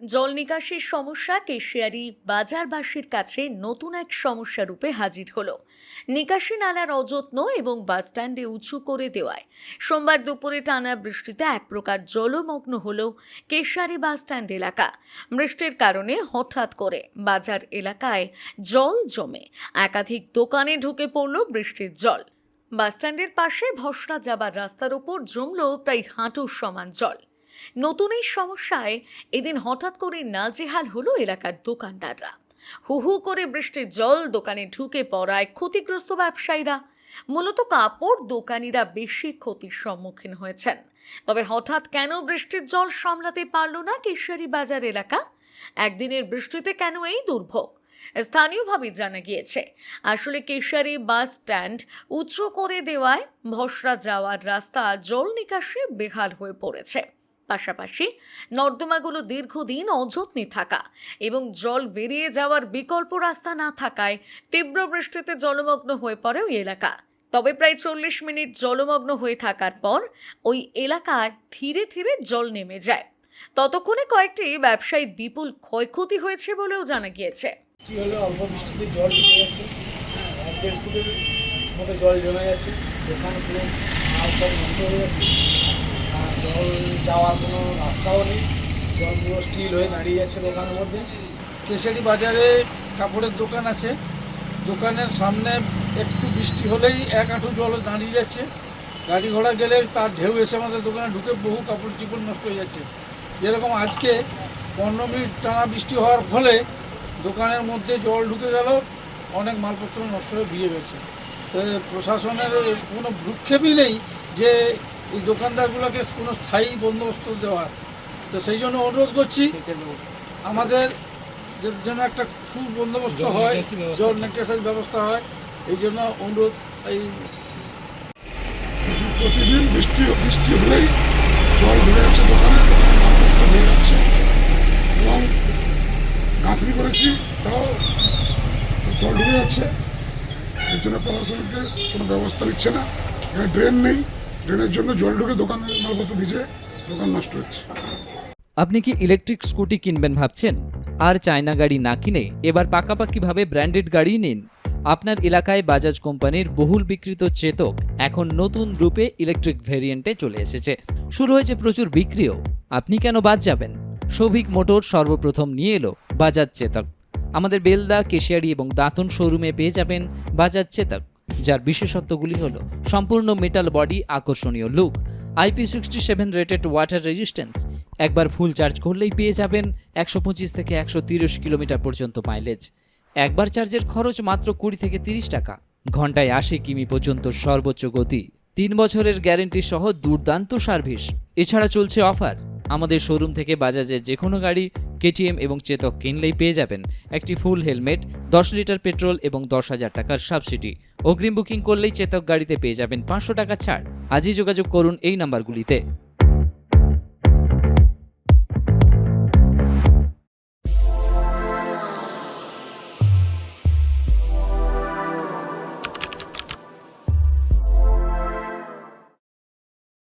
জল নিকাশির সমস্যা কেশিয়ারি বাজারবাসীর কাছে নতুন এক সমস্যা রূপে হাজির হলো। নিকাশি নালার অযত্ন এবং বাসস্ট্যান্ডে উঁচু করে দেওয়ায়। সোমবার দুপুরে টানা বৃষ্টিতে এক প্রকার জলমগ্ন হল কেশিয়ারি বাসস্ট্যান্ড এলাকা। বৃষ্টির কারণে হঠাৎ করে বাজার এলাকায় জল জমে। একাধিক দোকানে ঢুকে পড়ল বৃষ্টির জল। বাসস্ট্যান্ডের পাশে ভসরা যাবার রাস্তার ওপর জমল প্রায় হাঁটুর সমান জল। নতুন এই সমস্যায় এদিন হঠাৎ করে নাজেহাল হলো এলাকার দোকানদাররা। হু হু করে বৃষ্টির জল দোকানে ঢুকে পড়ায় ক্ষতিগ্রস্ত ব্যবসায়ীরা। মূলত কাপড় দোকানিরা বেশি ক্ষতির সম্মুখীন হয়েছেন। তবে হঠাৎ কেন বৃষ্টির জল সামলাতে পারল না কেশারি বাজার এলাকা? একদিনের বৃষ্টিতে কেন এই দুর্ভোগ? স্থানীয়ভাবে জানা গিয়েছে, আসলে কেশারি বাস স্ট্যান্ড উঁচু করে দেওয়ায় ভসরা যাওয়ার রাস্তা জল নিকাশে বেহাল হয়ে পড়েছে। পাশাপাশি নর্দমাগুলো দীর্ঘদিন অযত্নে থাকা এবং জল বেরিয়ে যাওয়ার বিকল্প রাস্তা না থাকায় তীব্র বৃষ্টিতে জলমগ্ন হয়ে পড়ে ওই এলাকা। তবে প্রায় চল্লিশ মিনিট জলমগ্ন হয়ে থাকার পর ওই এলাকায় ধীরে ধীরে জল নেমে যায়। ততক্ষণে কয়েকটি ব্যবসায়ীর বিপুল ক্ষয়ক্ষতি হয়েছে বলেও জানা গিয়েছে। হ্যাঁ, জল জমে আর জল যাওয়ার কোনো রাস্তাও নেই। জল পুরো স্টিল হয়ে দাঁড়িয়ে যাচ্ছে দোকানের মধ্যে। কেশারি বাজারে কাপড়ের দোকান আছে। দোকানের সামনে একটু বৃষ্টি হলেই এক হাঁটু জল দাঁড়িয়ে যাচ্ছে। গাড়ি ঘোড়া গেলে তার ঢেউ এসে আমাদের দোকানে ঢুকে বহু কাপড় চিপড় নষ্ট হয়ে যাচ্ছে। যেরকম আজকে পনেরো মিনিট টানা বৃষ্টি হওয়ার ফলে দোকানের মধ্যে জল ঢুকে গেল, অনেক মালপত্র নষ্ট হয়ে ভিজে গেছে। প্রশাসনের কোনো ভ্রুক্ষেপই নেই যে এই দোকানদারগুলোকে কোনো স্থায়ী বন্দোবস্ত দেওয়ার। তো সেই জন্য অনুরোধ করছি আমাদের যে যেন একটা সুবন্দোবস্ত হয় জল নিকাশের ব্যবস্থা হয় এই জন্য অনুরোধ এই প্রতিদিন বৃষ্টি বৃষ্টি হলেই জল ভরে যাচ্ছে দোকানে দোকানে হয়ে যাচ্ছে। এবং গাঁথনি করেছি তাও জল ঢুকে যাচ্ছে। এর জন্য প্রশাসনকে কোনো ব্যবস্থা নিচ্ছে না। এখানে ড্রেন নেই। ড্রেনের জন্য জল ঢুকে দোকানের মালপত্র ভিজে দোকান নষ্ট হচ্ছে। আপনি কি ইলেকট্রিক স্কুটি কিনবেন ভাবছেন? আর চায়না গাড়ি না কিনে এবার পাকাপাকিভাবে ব্র্যান্ডেড গাড়ি নিন। আপনার এলাকায় বাজাজ কোম্পানির বহুল বিক্রিত চেতক এখন নতুন রূপে ইলেকট্রিক ভেরিয়েন্টে চলে এসেছে। শুরু হয়েছে প্রচুর বিক্রিও। আপনি কেন বাদ যাবেন? সৌভিক মোটর সর্বপ্রথম নিয়ে এলো বাজাজ চেতক। আমাদের বেলদা, কেশিয়ারি এবং দাঁতন শোরুমে পেয়ে যাবেন বাজাজ চেতক। যার বিশেষত্বগুলি হল সম্পূর্ণ মেটাল বডি আকর্ষণীয় look IP sixty seven rated water resistance একবার ফুল চার্জ করলেই পেয়ে যাবেন একশো পঁচিশ থেকে একশো তিরিশ কিলোমিটার পর্যন্ত মাইলেজ একবার চার্জের খরচ মাত্র কুড়ি থেকে তিরিশ টাকা। ঘন্টায় আশি কিমি পর্যন্ত সর্বোচ্চ গতি। তিন বছরের গ্যারেন্টি সহ দুর্দান্ত সার্ভিস এছাড়া চলছে অফার আমাদের শোরুম থেকে বাজাজের যে কোনো গাড়ি কেটিএম এবং চেতক কিনলেই পেয়ে যাবেন একটি ফুল হেলমেট, দশ লিটার পেট্রোল এবং দশ হাজার টাকার সাবসিডি। অগ্রিম বুকিং করলেই চেতক গাড়িতে পেয়ে যাবেন পাঁচশো টাকা ছাড়। আজই যোগাযোগ করুন এই নাম্বারগুলিতে।